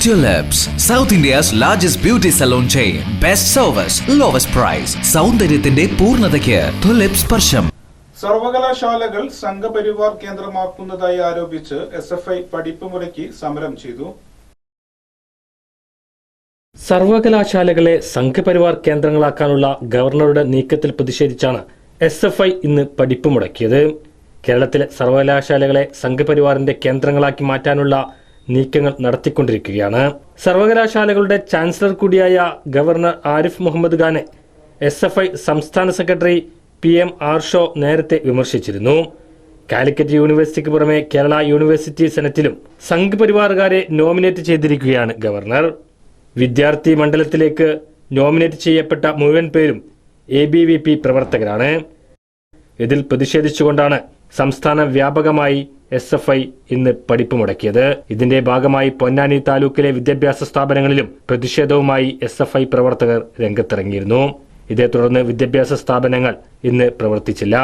Tulips, South India's largest beauty salon chain. Best service, lowest price. സൗന്ദര്യത്തിന്റെ പൂർണതയ്ക്ക് tulip സ്പർശം സർവകലാശാലകൾ സംഘപരിവാർ കേന്ദ്രമാക്കുന്നതായി ആരോപിച്ച് എസ് എഫ് ഐ പഠിപ്പ് മുറയ്ക്ക് സമരം ചെയ്തു സർവകലാശാലകളെ സംഘപരിവാർ കേന്ദ്രങ്ങളാക്കാനുള്ള ഗവർണറുടെ നീക്കത്തിൽ പ്രതിഷേധിച്ചാണ് എസ് എഫ് ഐ ഇന്ന് പഠിപ്പ് മുടക്കിയത് കേരളത്തിലെ സർവകലാശാലകളെ സംഘപരിവാറിന്റെ കേന്ദ്രങ്ങളാക്കി മാറ്റാനുള്ള നീക്കങ്ങൾ നടത്തിക്കൊണ്ടിരിക്കുകയാണ്. സർവകലാശാലകളുടെ ചാൻസലർ കൂടിയായ ഗവർണർ ആരിഫ് മുഹമ്മദ് ഖാനെ എസ് എഫ് ഐ സംസ്ഥാന സെക്രട്ടറി പി എം ആർഷോ നേരത്തെ വിമർശിച്ചിരുന്നു. കാലിക്കറ്റ് യൂണിവേഴ്സിറ്റിക്ക് പുറമെ കേരള യൂണിവേഴ്സിറ്റി സെനറ്റിലും സംഘപരിവാറുകാരെ നോമിനേറ്റ് ചെയ്തിരിക്കുകയാണ് ഗവർണർ. വിദ്യാർത്ഥി മണ്ഡലത്തിലേക്ക് നോമിനേറ്റ് ചെയ്യപ്പെട്ട മുഴുവൻ പേരും എ പ്രവർത്തകരാണ്. ഇതിൽ പ്രതിഷേധിച്ചുകൊണ്ടാണ് സംസ്ഥാന വ്യാപകമായി എസ് എഫ് ഐ ഇന്ന് പഠിപ്പ് മുടക്കിയത്. ഇതിന്റെ ഭാഗമായി പൊന്നാനി താലൂക്കിലെ വിദ്യാഭ്യാസ സ്ഥാപനങ്ങളിലും പ്രതിഷേധവുമായി എസ് എഫ് ഐ പ്രവർത്തകർ രംഗത്തിറങ്ങിയിരുന്നു. ഇതേ തുടർന്ന് വിദ്യാഭ്യാസ സ്ഥാപനങ്ങൾ ഇന്ന് പ്രവർത്തിച്ചില്ല.